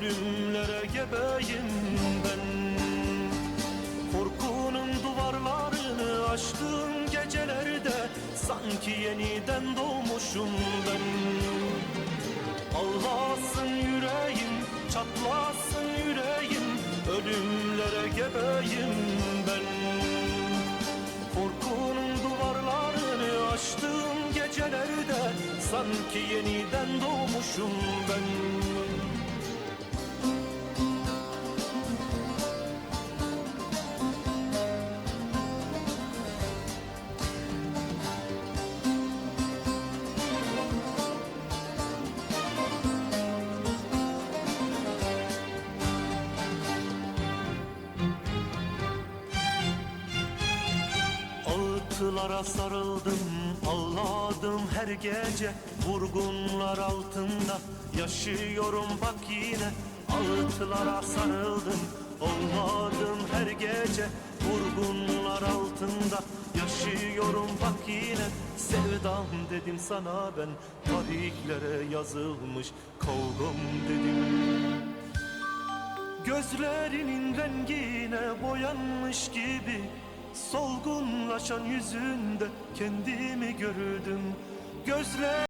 Ölümlere gebeyim ben. Korkunun duvarlarını aştığım gecelerde Sanki yeniden doğmuşum ben. Ağlasın yüreğim, çatlasın yüreğim Ölümlere Sanki yeniden doğmuşum ben Ağıtlara sarıldım, ağladım her gece. Vurgunlar altında yaşıyorum bak yine. Ağıtlara sarıldım, ağladım her gece. Vurgunlar altında yaşıyorum bak yine. Sevdam dedim sana ben, tarihlere yazılmış kavgam dedim. Gözlerinin rengine boyanmış gibi Solgunlaşan yüzünde kendimi gördüm. Gözler